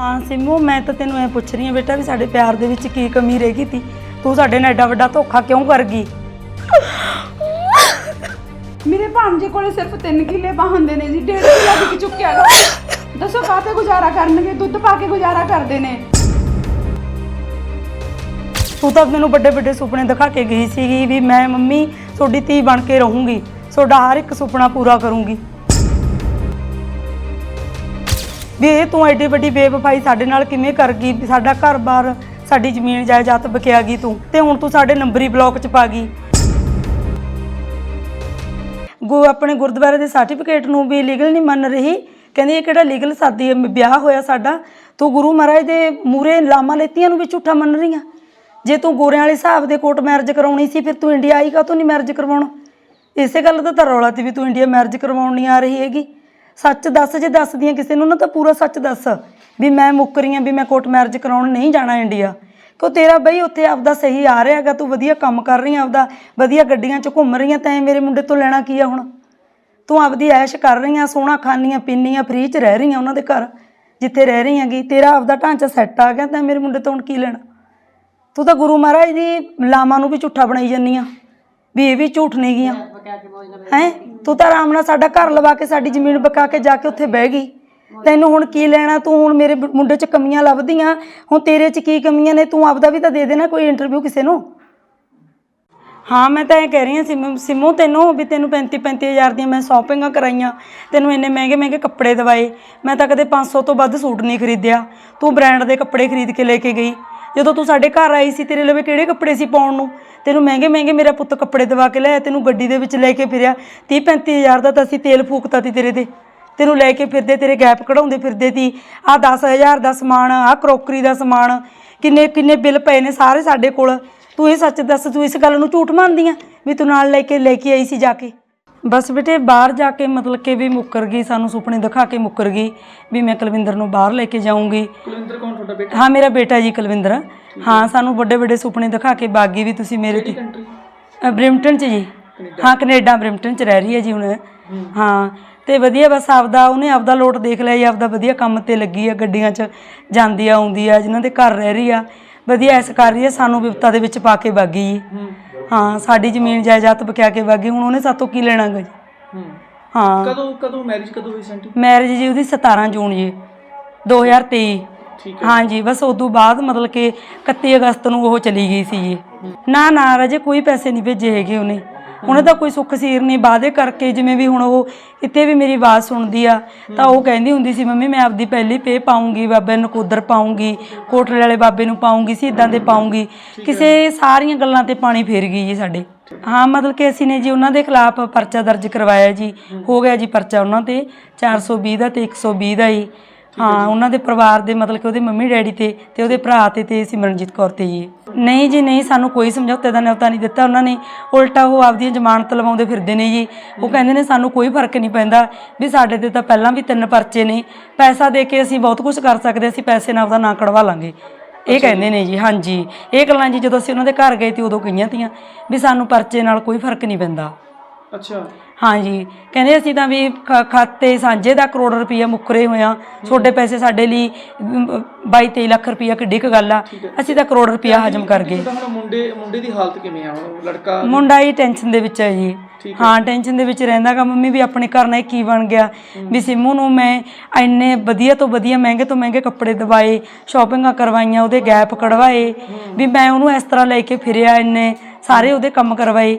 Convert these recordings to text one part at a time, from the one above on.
ਹਾਂ ਸਿੰਮੂ ਮੈਂ ਤਾਂ ਤੈਨੂੰ ਐ ਪੁੱਛ ਰਹੀ ਹਾਂ ਬੇਟਾ ਵੀ ਸਾਡੇ ਪਿਆਰ ਦੇ ਵਿੱਚ ਕੀ ਕਮੀ ਰਹਿ ਗਈ ਤੀ? ਤੂੰ ਸਾਡੇ ਨਾਲ ਐਡਾ ਵੱਡਾ ਧੋਖਾ ਕਿਉਂ ਕਰ ਗਈ? ਮੇਰੇ ਭਾਂਜੇ ਕੋਲੇ ਸਿਰਫ 3 ਕਿੱਲੇ ਬਾਹੰਦੇ ਨੇ ਜੀ ਡੇਢ ਕਿੱਲਾ ਵਿਕ ਚੁੱਕਿਆ ਗਾ ਦੱਸੋ ਕਾਤੇ ਗੁਜ਼ਾਰਾ ਕਰਨਗੇ? ਦੁੱਧ ਪਾ ਕੇ ਗੁਜ਼ਾਰਾ ਕਰਦੇ ਨੇ। ਤੂੰ ਤਾਂ ਮੈਨੂੰ ਵੱਡੇ ਵੱਡੇ ਸੁਪਨੇ ਦਿਖਾ ਕੇ ਗਈ ਸੀਗੀ ਵੀ ਮੈਂ ਮੰਮੀ ਤੁਹਾਡੀ ਧੀ ਬਣ ਕੇ ਰਹੂੰਗੀ। ਤੁਹਾਡਾ ਹਰ ਇੱਕ ਸੁਪਨਾ ਪੂਰਾ ਕਰੂੰਗੀ। ਵੀ ਇਹ ਤੂੰ ਐਡੀ ਵੱਡੀ ਬੇਵਫਾਈ ਸਾਡੇ ਨਾਲ ਕਿਵੇਂ ਕਰ ਗਈ? ਵੀ ਸਾਡਾ ਘਰ-ਬਾਰ ਸਾਡੀ ਜ਼ਮੀਨ ਜਾਇਦਾਦ ਬਕਿਆ ਗਈ ਤੂੰ। ਤੇ ਹੁਣ ਤੂੰ ਸਾਡੇ ਨੰਬਰੀ ਬਲੌਕ 'ਚ ਪਾ ਗਈ। ਗੋ ਆਪਣੇ ਗੁਰਦੁਆਰੇ ਦੇ ਸਰਟੀਫਿਕੇਟ ਨੂੰ ਵੀ ਲੀਗਲ ਨਹੀਂ ਮੰਨ ਰਹੀ। ਕਹਿੰਦੀ ਇਹ ਕਿਹੜਾ ਲੀਗਲ ਸਾਦੀ ਹੈ, ਵਿਆਹ ਹੋਇਆ ਸਾਡਾ। ਤੂੰ ਗੁਰੂ ਮਹਾਰਾਜ ਦੇ ਮੂਰੇ ਲਾਮਾ ਲੈਤੀਆਂ ਨੂੰ ਵੀ ਝੂਠਾ ਮੰਨ ਰਹੀ ਆ। ਜੇ ਤੂੰ ਗੋਰਿਆਂ ਵਾਲੇ ਹਿਸਾਬ ਦੇ ਕੋਰਟ ਮੈਰਿਜ ਕਰਾਉਣੀ ਸੀ ਫਿਰ ਤੂੰ ਇੰਡੀਆ ਆਈ ਕਾ ਤੂੰ ਨਹੀਂ ਮੈਰਿਜ ਕਰਵਾਉਣਾ? ਇਸੇ ਗੱਲ ਦਾ ਤਾਂ ਰੌਲਾ ਤੀ ਵੀ ਤੂੰ ਇੰਡੀਆ ਮੈਰਿਜ ਕਰਵਾਉਣ ਨਹੀਂ ਆ ਰਹੀ ਹੈਗੀ। ਸੱਚ ਦੱਸ, ਜੇ ਦੱਸਦੀ ਦੱਸਦੀਆਂ ਕਿਸੇ ਨੂੰ ਨਾ ਤਾਂ ਪੂਰਾ ਸੱਚ ਦੱਸ। ਵੀ ਮੈਂ ਮੁੱਕ ਰਹੀ ਹਾਂ ਵੀ ਮੈਂ ਕੋਰਟ ਮੈਰਿਜ ਕਰਾਉਣ ਨਹੀਂ ਜਾਣਾ ਇੰਡੀਆ। ਕਿਉਂ ਤੇਰਾ ਬਈ ਉੱਥੇ ਆਪਦਾ ਸਹੀ ਆ ਰਿਹਾ ਹੈਗਾ, ਤੂੰ ਵਧੀਆ ਕੰਮ ਕਰ ਰਹੀ ਆ ਆਪਦਾ, ਵਧੀਆ ਗੱਡੀਆਂ 'ਚ ਘੁੰਮ ਰਹੀ ਆ, ਤੈਂ ਮੇਰੇ ਮੁੰਡੇ ਤੋਂ ਲੈਣਾ ਕੀ ਆ ਹੁਣ? ਤੂੰ ਆਪਦੀ ਐਸ਼ ਕਰ ਰਹੀ ਆ, ਸੋਹਣਾ ਖਾਣੀਆਂ ਪੀਣੀਆਂ ਫ੍ਰੀ 'ਚ ਰਹਿ ਰਹੀ ਆ ਉਹਨਾਂ ਦੇ ਘਰ, ਜਿੱਥੇ ਰਹਿ ਰਹੀ ਹੈਗੀ। ਤੇਰਾ ਆਪਦਾ ਢਾਂਚਾ ਸੈੱਟ ਆ ਗਿਆ, ਤਾਂ ਮੇਰੇ ਮੁੰਡੇ ਤੋਂ ਹੁਣ ਕੀ ਲੈਣਾ? ਤੂੰ ਤਾਂ ਗੁਰੂ ਮਹਾਰਾਜ ਦੀ ਲਾਮਾਂ ਨੂੰ ਵੀ ਝੂਠਾ ਬਣਾਈ ਜੰਨੀ ਆ, ਵੀ ਇਹ ਵੀ ਝੂਠ ਨਹੀਂ ਗੀਆਂ। ਹੈ? ਤੂੰ ਤਾਂ ਆਰਾਮ ਨਾਲ ਸਾਡਾ ਘਰ ਲਵਾ ਕੇ ਸਾਡੀ ਜ਼ਮੀਨ ਬਕਾ ਕੇ ਜਾ ਕੇ ਉੱਥੇ ਬਹਿ ਗਈ। ਤੈਨੂੰ ਹੁਣ ਕੀ ਲੈਣਾ? ਤੂੰ ਹੁਣ ਮੇਰੇ ਮੁੰਡੇ 'ਚ ਕਮੀਆਂ ਲੱਭਦੀਆਂ। ਹੁਣ ਤੇਰੇ 'ਚ ਕੀ ਕਮੀਆਂ ਨੇ? ਤੂੰ ਆਪਦਾ ਵੀ ਤਾਂ ਦੇ ਦੇਣਾ ਕੋਈ ਇੰਟਰਵਿਊ ਕਿਸੇ ਨੂੰ। ਹਾਂ ਮੈਂ ਤਾਂ ਇਹ ਕਹਿ ਰਹੀ ਹਾਂ ਸਿਮ ਸਿਮੂ ਤੈਨੂੰ ਵੀ ਤੈਨੂੰ 35 35000 ਦੀਆਂ ਮੈਂ ਸ਼ਾਪਿੰਗਾਂ ਕਰਾਈਆਂ। ਤੈਨੂੰ ਇੰਨੇ ਮਹਿੰਗੇ ਮਹਿੰਗੇ ਕੱਪੜੇ ਦਵਾਏ। ਮੈਂ ਤਾਂ ਕਦੇ 500 ਤੋਂ ਵੱਧ ਸੂਟ ਨਹੀਂ ਖਰੀਦਿਆ। ਤੂੰ ਬ੍ਰਾਂਡ ਦੇ ਕੱਪੜੇ ਖਰੀਦ ਕੇ ਲੈ ਕੇ ਗਈ। ਜਦੋਂ ਤੂੰ ਸਾਡੇ ਘਰ ਆਈ ਸੀ, ਤੇਰੇ ਲਵੇ ਕਿਹੜੇ ਕੱਪੜੇ ਸੀ ਪਾਉਣ ਨੂੰ? ਤੈਨੂੰ ਮਹਿੰਗੇ ਮਹਿੰਗੇ ਮੇਰਾ ਪੁੱਤ ਕੱਪੜੇ ਦਵਾ ਕੇ ਲਿਆਇਆ, ਤੈਨੂੰ ਗੱਡੀ ਦੇ ਵਿੱਚ ਲੈ ਕੇ ਫਿਰਿਆ। 30 35000 ਦਾ ਤਾਂ ਅਸੀਂ ਤੇਲ ਫੂਕਤਾ ਸੀ ਤੇਰੇ ਤੇ। ਤੈਨੂੰ ਲੈ ਕੇ ਫਿਰਦੇ, ਤੇਰੇ ਗੈਪ ਕਢਾਉਂਦੇ ਫਿਰਦੇ ਤੀ। ਆ 10000 ਦਾ ਸਮਾਨ ਆ ਕਰੋਕਰੀ ਦਾ ਸਮਾਨ, ਕਿੰਨੇ ਕਿੰਨੇ ਬਿੱਲ ਪਏ ਨੇ ਸਾਰੇ ਸਾਡੇ ਕੋਲ। ਤੂੰ ਇਹ ਸੱਚ ਦੱਸ, ਤੂੰ ਇਸ ਗੱਲ ਨੂੰ ਝੂਠ ਮੰਨਦੀ ਆ ਵੀ ਤੂੰ ਨਾਲ ਲੈ ਕੇ ਲੈ ਕੇ ਆਈ ਸੀ ਜਾ ਕੇ? ਬਸ ਬੇਟੇ ਬਾਹਰ ਜਾ ਕੇ ਮਤਲਬ ਕਿ ਵੀ ਮੁੱਕਰ ਗਈ ਸਾਨੂੰ ਸੁਪਨੇ ਦਿਖਾ ਕੇ ਮੁੱਕਰ ਗਈ ਵੀ ਮੈਂ ਕੁਲਵਿੰਦਰ ਨੂੰ ਬਾਹਰ ਲੈ ਕੇ ਜਾਊਂਗੀ। ਕੁਲਵਿੰਦਰ ਕੌਣ ਤੁਹਾਡਾ ਬੇਟਾ? ਹਾਂ ਮੇਰਾ ਬੇਟਾ ਜੀ ਕੁਲਵਿੰਦਰ। ਹਾਂ ਸਾਨੂੰ ਵੱਡੇ ਵੱਡੇ ਸੁਪਨੇ ਦਿਖਾ ਕੇ ਬਾਗੀ ਵੀ ਤੁਸੀਂ ਮੇਰੇ ਤੇ ਅ, ਬ੍ਰਿਮਟਨ ਚ ਜੀ। ਹਾਂ ਕੈਨੇਡਾ ਬ੍ਰਿਮਟਨ ਚ ਰਹਿ ਰਹੀ ਹੈ ਜੀ ਹੁਣ। ਹਾਂ। ਤੇ ਵਧੀਆ ਬਸ ਆਪਦਾ ਉਹਨੇ ਆਪਦਾ ਲੋਟ ਦੇਖ ਲਿਆ ਜੀ ਆਪਦਾ ਵਧੀਆ ਕੰਮ ਤੇ ਲੱਗੀ ਆ ਗੱਡੀਆਂ 'ਚ ਜਾਂਦੀ ਆ ਆਉਂਦੀ ਆ ਜਿਨ੍ਹਾਂ ਦੇ ਘਰ ਰਹਿ ਰਹੀ ਆ। ਵਧੀਆ ਐਸ ਕਰ ਰਹੀ ਆ ਸਾਨੂੰ ਵਿਪਤਾ ਦੇ ਵਿੱਚ ਪਾ ਕੇ ਬਾਗੀ ਜੀ। ਹਾਂ ਸਾਡੀ ਜ਼ਮੀਨ ਜਾਇਦਾਦ ਬਕਿਆ ਕੇ ਬਾਗੀ ਹੁਣ ਉਹਨੇ ਸਾਤੋਂ ਕੀ ਲੈਣਾਗਾ ਜੀ? ਹੂੰ। ਹਾਂ। ਕਦੋਂ ਕਦੋਂ ਮੈਰਿਜ ਕਦੋਂ ਹੋਈ ਸੈਂਟੀ? ਮੈਰਿਜ ਜੀ ਉਹਦੀ 17 ਜੂਨ ਜੀ 2023 ਠੀਕ ਹਾਂਜੀ ਬਸ ਉਦੋਂ ਬਾਅਦ ਮਤਲਬ ਕਿ 31 ਅਗਸਤ ਨੂੰ ਉਹ ਚਲੀ ਗਈ ਸੀ ਜੀ। ਨਾ ਨਾ ਰਾਜੇ ਕੋਈ ਪੈਸੇ ਨਹੀਂ ਭੇਜੇ ਹੈਗੇ ਉਹਨੇ। ਉਹਨੇ ਤਾਂ ਕੋਈ ਸੁੱਖ ਸੀਰ ਨਹੀਂ ਵਾਅਦੇ ਕਰਕੇ ਜਿਵੇਂ ਵੀ ਹੁਣ ਉਹ ਕਿਤੇ ਵੀ ਮੇਰੀ ਆਵਾਜ਼ ਸੁਣਦੀ ਆ ਤਾਂ ਉਹ ਕਹਿੰਦੀ ਹੁੰਦੀ ਸੀ ਮੰਮੀ ਮੈਂ ਆਪਦੀ ਪਹਿਲੀ ਪੇ ਪਾਉਂਗੀ ਬਾਬੇ ਨਕੋਦਰ ਪਾਉਂਗੀ ਕੋਟਲੇ ਵਾਲੇ ਬਾਬੇ ਨੂੰ ਪਾਉਂਗੀ ਸੀ ਇਦਾਂ ਦੇ ਪਾਉਂਗੀ। ਕਿਸੇ ਸਾਰੀਆਂ ਗੱਲਾਂ ਤੇ ਪਾਣੀ ਫੇਰ ਗਈ ਜੀ ਸਾਡੇ। ਹਾਂ ਮਤਲਬ ਕਿ ਅਸੀਂ ਨੇ ਜੀ ਉਹਨਾਂ ਦੇ ਖਿਲਾਫ ਪਰਚਾ ਦਰਜ ਕਰਵਾਇਆ ਜੀ ਹੋ ਗਿਆ ਜੀ ਪਰਚਾ ਉਹਨਾਂ ਤੇ 420 ਦਾ ਤੇ 120 ਦਾ ਜੀ ਹਾਂ ਉਹਨਾਂ ਦੇ ਪਰਿਵਾਰ ਦੇ ਮਤਲਬ ਕਿ ਉਹਦੇ ਮੰਮੀ ਡੈਡੀ ਤੇ ਤੇ ਉਹਦੇ ਭਰਾ ਤੇ ਤੇ ਸਿਮਰਨਜੀਤ ਕੌਰ ਤੇ ਜੀ ਨਹੀਂ ਜੀ ਨਹੀਂ ਸਾਨੂੰ ਕੋਈ ਸਮਝੌਤੇ ਦਾ ਨਿਯੋਤਾ ਨਹੀਂ ਦਿੱਤਾ ਉਹਨਾਂ ਨੇ। ਉਲਟਾ ਉਹ ਆਪਦੀਆਂ ਜ਼ਮਾਨਤ ਲਵਾਉਂਦੇ ਫਿਰਦੇ ਨੇ ਜੀ। ਉਹ ਕਹਿੰਦੇ ਨੇ ਸਾਨੂੰ ਕੋਈ ਫ਼ਰਕ ਨਹੀਂ ਪੈਂਦਾ ਵੀ ਸਾਡੇ ਤੇ ਤਾਂ ਪਹਿਲਾਂ ਵੀ ਤਿੰਨ ਪਰਚੇ ਨੇ। ਪੈਸਾ ਦੇ ਕੇ ਅਸੀਂ ਬਹੁਤ ਕੁਝ ਕਰ ਸਕਦੇ ਅਸੀਂ ਪੈਸੇ ਨਾਲ ਉਹਦਾ ਨਾਂ ਕਢਵਾ ਲਾਂਗੇ। ਇਹ ਕਹਿੰਦੇ ਨੇ ਜੀ ਹਾਂਜੀ। ਇਹ ਗੱਲਾਂ ਜੀ ਜਦੋਂ ਅਸੀਂ ਉਹਨਾਂ ਦੇ ਘਰ ਗਏ ਤੇ ਉਦੋਂ ਕਹੀਆਂ ਤੀਆਂ ਵੀ ਸਾਨੂੰ ਪਰਚੇ ਨਾਲ ਕੋਈ ਫ਼ਰਕ ਨਹੀਂ ਪੈਂਦਾ। ਅੱਛਾ। ਹਾਂਜੀ। ਕਹਿੰਦੇ ਅਸੀਂ ਤਾਂ ਵੀ ਖ- ਖਾਤੇ ਸਾਂਝੇ ਦਾ ਕਰੋੜ ਰੁਪਈਆ ਮੁੱਕਰੇ ਹੋਇਆ ਛੋਟੇ ਪੈਸੇ ਸਾਡੇ ਲਈ 22 23 ਲੱਖ ਰੁਪਈਆ ਕਿੱਡੀ ਕੁ ਗੱਲ ਆ। ਅਸੀਂ ਤਾਂ ਕਰੋੜ ਰੁਪਈਆ ਹਜਮ ਕਰ ਗਏ। ਤਾਂ ਹੁਣ ਮੁੰਡੇ ਮੁੰਡੇ ਦੀ ਹਾਲਤ ਕਿਵੇਂ ਆ? ਹੁਣ ਲੜਕਾ ਮੁੰਡਾ ਹੀ ਟੈਨਸ਼ਨ ਦੇ ਵਿੱਚ ਹੈ ਜੀ। ਹਾਂ। ਟੈਨਸ਼ਨ ਦੇ ਵਿੱਚ ਰਹਿੰਦਾਗਾ ਮੰਮੀ ਵੀ ਆਪਣੇ ਘਰ ਨਾਲ ਇਹ ਕੀ ਬਣ ਗਿਆ। ਵੀ ਸਿੰਮੂ ਨੂੰ ਮੈਂ ਇੰਨੇ ਵਧੀਆ ਤੋਂ ਵਧੀਆ ਮਹਿੰਗੇ ਤੋਂ ਮਹਿੰਗੇ ਕੱਪੜੇ ਦਵਾਏ ਸ਼ਾਪਿੰਗਾਂ ਕਰਵਾਈਆਂ ਉਹਦੇ ਗੈਪ ਕਢਵਾਏ ਵੀ ਮੈਂ ਉਹਨੂੰ ਇਸ ਤਰ੍ਹਾਂ ਲੈ ਕੇ ਫਿਰਿਆ ਇੰਨੇ ਸਾਰੇ ਉਹਦੇ ਕੰਮ ਕਰਵਾਏ।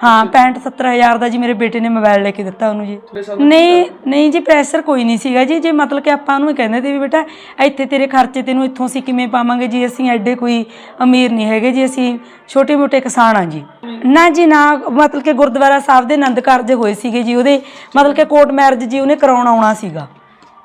ਹਾਂ 65 70000 ਦਾ ਜੀ ਮੇਰੇ ਬੇਟੇ ਨੇ ਮੋਬਾਈਲ ਲੈ ਕੇ ਦਿੱਤਾ ਉਹਨੂੰ ਜੀ। ਨਹੀਂ ਨਹੀਂ ਜੀ ਪ੍ਰੈਸ਼ਰ ਕੋਈ ਨਹੀਂ ਸੀਗਾ ਜੀ। ਜੇ ਮਤਲਬ ਕਿ ਆਪਾਂ ਉਹਨੂੰ ਕਹਿੰਦੇ ਤੇ ਵੀ ਬੇਟਾ ਇੱਥੇ ਤੇਰੇ ਖਰਚੇ ਤੈਨੂੰ ਇੱਥੋਂ ਅਸੀਂ ਕਿਵੇਂ ਪਾਵਾਂਗੇ? ਜੀ ਅਸੀਂ ਐਡੇ ਕੋਈ ਅਮੀਰ ਨਹੀਂ ਹੈਗੇ ਜੀ ਅਸੀਂ ਛੋਟੇ ਮੋਟੇ ਕਿਸਾਨ ਆ ਜੀ। ਨਾ ਜੀ ਨਾ ਮਤਲਬ ਕਿ ਗੁਰਦੁਆਰਾ ਸਾਹਿਬ ਦੇ ਆਨੰਦ ਕਾਰਜ ਹੋਏ ਸੀਗੇ ਜੀ। ਉਹਦੇ ਮਤਲਬ ਕਿ ਕੋਰਟ ਮੈਰਿਜ ਜੀ ਉਹਨੇ ਕਰਾਉਣ ਆਉਣਾ ਸੀਗਾ।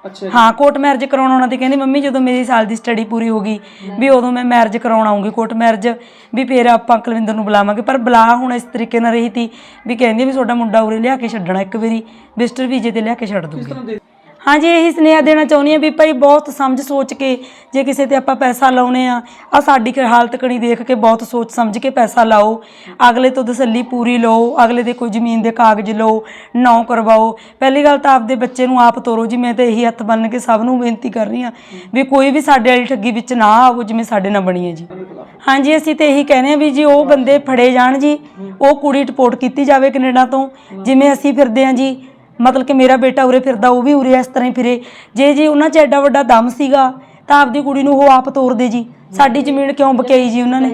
ਅੱਛਾ ਹਾਂ ਕੋਰਟ ਮੈਰਿਜ ਕਰਾਉਣ ਆਉਣਾ ਤੇ ਕਹਿੰਦੀ ਮੰਮੀ ਜਦੋਂ ਮੇਰੀ ਸਾਲ ਦੀ ਸਟੱਡੀ ਪੂਰੀ ਹੋ ਗਈ ਵੀ ਉਦੋਂ ਮੈਂ ਮੈਰਿਜ ਕਰਾਉਣ ਆਉਂਗੀ ਕੋਰਟ ਮੈਰਿਜ ਵੀ ਫੇਰ ਆਪਾਂ ਕੁਲਵਿੰਦਰ ਨੂੰ ਬੁਲਾਵਾਂਗੇ। ਪਰ ਬੁਲਾ ਹੁਣ ਇਸ ਤਰੀਕੇ ਨਾਲ ਰਹੀ ਤੀ ਵੀ ਕਹਿੰਦੀ ਵੀ ਤੁਹਾਡਾ ਮੁੰਡਾ ਉਰੇ ਲਿਆ ਕੇ ਛੱਡਣਾ ਇੱਕ ਵਾਰੀ ਵਿਜ਼ਟਰ ਵੀਜ਼ੇ ਤੇ ਲਿਆ ਕੇ ਛੱਡ ਦੂੰਗੀ ਹਾਂਜੀ ਇਹੀ ਸੁਨੇਹਾ ਦੇਣਾ ਚਾਹੁੰਦੀ ਆ ਵੀ ਭਾਈ ਬਹੁਤ ਸਮਝ ਸੋਚ ਕੇ ਜੇ ਕਿਸੇ ਤੇ ਆਪਾਂ ਪੈਸਾ ਲਾਉਨੇ ਆ ਆ ਸਾਡੀ ਹਾਲਤ ਕਣੀ ਦੇਖ ਕੇ ਬਹੁਤ ਸੋਚ ਸਮਝ ਕੇ ਪੈਸਾ ਲਾਓ। ਅਗਲੇ ਤੋਂ ਤਸੱਲੀ ਪੂਰੀ ਲਓ, ਅਗਲੇ ਦੇ ਕੋਈ ਜ਼ਮੀਨ ਦੇ ਕਾਗਜ਼ ਲਓ ਨੌ ਕਰਵਾਓ। ਪਹਿਲੀ ਗੱਲ ਤਾਂ ਆਪਦੇ ਬੱਚੇ ਨੂੰ ਆਪ ਤੋਰੋ ਜੀ, ਮੈਂ ਤਾਂ ਇਹੀ ਹੱਥ ਬੰਨ ਕੇ ਸਭ ਨੂੰ ਬੇਨਤੀ ਕਰ ਰਹੀ ਆ ਵੀ ਕੋਈ ਵੀ ਸਾਡੇ ਵਾਲੀ ਠੱਗੀ ਵਿੱਚ ਨਾ ਆਵੋ ਜਿਵੇਂ ਸਾਡੇ ਨਾਲ ਬਣੀ ਹੈ ਜੀ ਹਾਂਜੀ ਅਸੀਂ ਤੇ ਇਹੀ ਕਹਿੰਦੇ ਆ ਵੀ ਜੀ ਉਹ ਬੰਦੇ ਫੜੇ ਜਾਣ ਜੀ, ਉਹ ਕੁੜੀ ਰਿਪੋਰਟ ਕੀਤੀ ਜਾਵੇ ਕੈਨੇਡਾ ਤੋਂ, ਜਿਵੇਂ ਅਸੀਂ ਫਿਰਦੇ ਆ ਜੀ ਮਤਲਬ ਕਿ ਮੇਰਾ ਬੇਟਾ ਉਰੇ ਫਿਰਦਾ ਉਹ ਵੀ ਉਰੇ ਇਸ ਤਰ੍ਹਾਂ ਹੀ ਫਿਰੇ। ਜੇ ਜੀ ਉਹਨਾਂ 'ਚ ਐਡਾ ਵੱਡਾ ਦਮ ਸੀਗਾ ਤਾਂ ਆਪਦੀ ਕੁੜੀ ਨੂੰ ਉਹ ਆਪ ਤੋਰਦੇ ਜੀ। ਸਾਡੀ ਜ਼ਮੀਨ ਕਿਉਂ ਬਕਾਈ ਜੀ ਉਹਨਾਂ ਨੇ?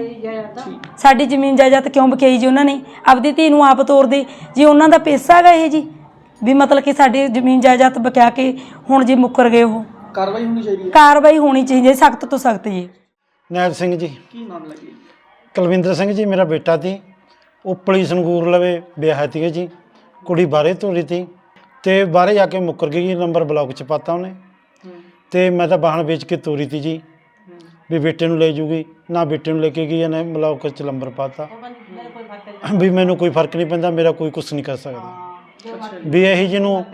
ਸਾਡੀ ਜ਼ਮੀਨ ਜਾਇਦਾਦ ਕਿਉਂ ਬਕਾਈ ਜੀ ਉਹਨਾਂ ਨੇ? ਆਪਦੀ ਧੀ ਨੂੰ ਆਪ ਤੋਰਦੇ ਜੀ ਉਹਨਾਂ ਦਾ ਪੈਸਾ ਹੈਗਾ ਇਹ ਜੀ ਵੀ ਮਤਲਬ ਕਿ ਸਾਡੀ ਜ਼ਮੀਨ ਜਾਇਦਾਦ ਬਕਾ ਕੇ ਹੁਣ ਜੀ ਮੁੱਕਰ ਗਏ ਉਹ। ਕਾਰਵਾਈ ਹੋਣੀ ਚਾਹੀਦੀ ਹੈ? ਕਾਰਵਾਈ ਹੋਣੀ ਚਾਹੀਦੀ ਹੈ ਸਖਤ ਤੋਂ ਸਖਤ ਜੀ। ਨੈਬ ਸਿੰਘ ਜੀ। ਕੀ ਨਾਮ ਲੱਗੇ? ਕੁਲਵਿੰਦਰ ਸਿੰਘ ਜੀ ਮੇਰਾ ਬੇਟਾ ਸੀ। ਉਪਲੀ ਸੰਗੂਰ ਲਵੇ ਵਿਆਹ ਤੀਗੇ ਜੀ। ਕੁੜੀ ਬਾਹਰੇ ਤੋਰੀ ਤੀ। ਤੇ ਬਾਹਰੇ ਜਾ ਕੇ ਮੁੱਕਰ ਗਈ ਜੀ ਨੰਬਰ ਬਲੌਕ ਚ ਪਾਤਾ ਉਹਨੇ। ਤੇ ਮੈਂ ਤਾਂ ਵਾਹਣ ਵੇਚ ਕੇ ਤੋਰੀ ਤੀ ਜੀ। ਵੀ ਬੇਟੇ ਨੂੰ ਲੈ ਜੂਗੀ ਨਾ ਬੇਟੇ ਨੂੰ ਲੈ ਕੇ ਗਈ ਇਹਨੇ ਬਲੌਕ ਚ ਨੰਬਰ ਪਾਤਾ। ਵੀ ਮੈਨੂੰ ਕੋਈ ਫ਼ਰਕ ਨਹੀਂ ਪੈਂਦਾ ਮੇਰਾ ਕੋਈ ਕੁਝ ਨਹੀਂ ਕਰ ਸਕਦਾ। ਵੀ ਇਹੀ ਜਿਹਨੂੰ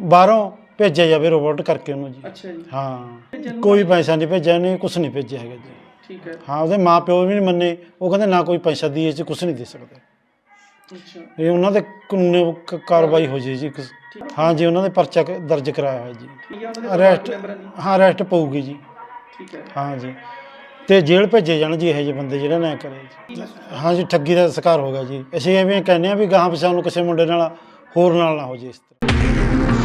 ਬਾਹਰੋਂ ਭੇਜਿਆ ਜਾਵੇ ਰੋਬੋਟ ਕਰਕੇ ਉਹਨੂੰ ਜੀ। ਅੱਛਾ ਜੀ। ਹਾਂ ਕੋਈ ਪੈਸਾ ਨਹੀਂ ਭੇਜਿਆ ਨਹੀਂ ਕੁਝ ਨਹੀਂ ਭੇਜਿਆ ਹੈਗਾ ਜੀ। ਠੀਕ ਹੈ। ਹਾਂ ਉਹਦੇ ਮਾਪਿਓ ਵੀ ਨਹੀਂ ਮੰਨੇ ਉਹ ਕਹਿੰਦੇ ਨਾ ਕੋਈ ਪੈਸਾ ਦੀਏ ਚ ਕੁਝ ਨਹੀਂ ਦੇ ਸਕਦੇ। ਅੱਛਾ। ਇਹ ਉਹਨਾਂ ਦੇ ਕਾਨੂੰਨੀ ਕ- ਕਾਰਵਾਈ ਹੋ ਜੇ ਜੀ ਕੁਛ। ਹਾਂ। ਜੀ ਉਹਨਾਂ ਦੇ ਪਰਚਾ ਕ- ਦਰਜ ਕਰਾਇਆ ਹੋਇਆ ਜੀ। ਠੀਕ ਹੈ ਉਹਨਾਂ ਦੇ ਅਰੈਸਟ ਪਰਿਵਾਰਕ ਮੈਂਬਰਾਂ ਦੀ। ਹਾਂ ਅਰੈਸਟ ਪਊਗੀ ਜੀ। ਠੀਕ ਹੈ। ਹਾਂ ਜੀ। ਤੇ ਜੇਲ੍ਹ ਭੇਜੇ ਜਾਣ ਜੀ ਇਹੋ ਜਿਹੇ ਬੰਦੇ ਜਿਹੜਾ ਨਾ ਕਰੇ ਜੀ। ਹਾਂ? ਜੀ ਠੱਗੀ ਦਾ ਸ਼ਿਕਾਰ ਹੋ ਗਿਆ ਜੀ। ਅਸੀਂ ਐਵੇਂ ਕਹਿੰਦੇ ਆ ਵੀ ਗਾਹਾਂ ਪਿਛਾਂ ਨੂੰ ਕਿਸੇ ਮੁੰਡੇ ਨਾਲ ਹੋਰ ਨਾਲ ਨਾ ਹੋ ਜੇ ਇਸ ਤਰ੍ਹਾਂ।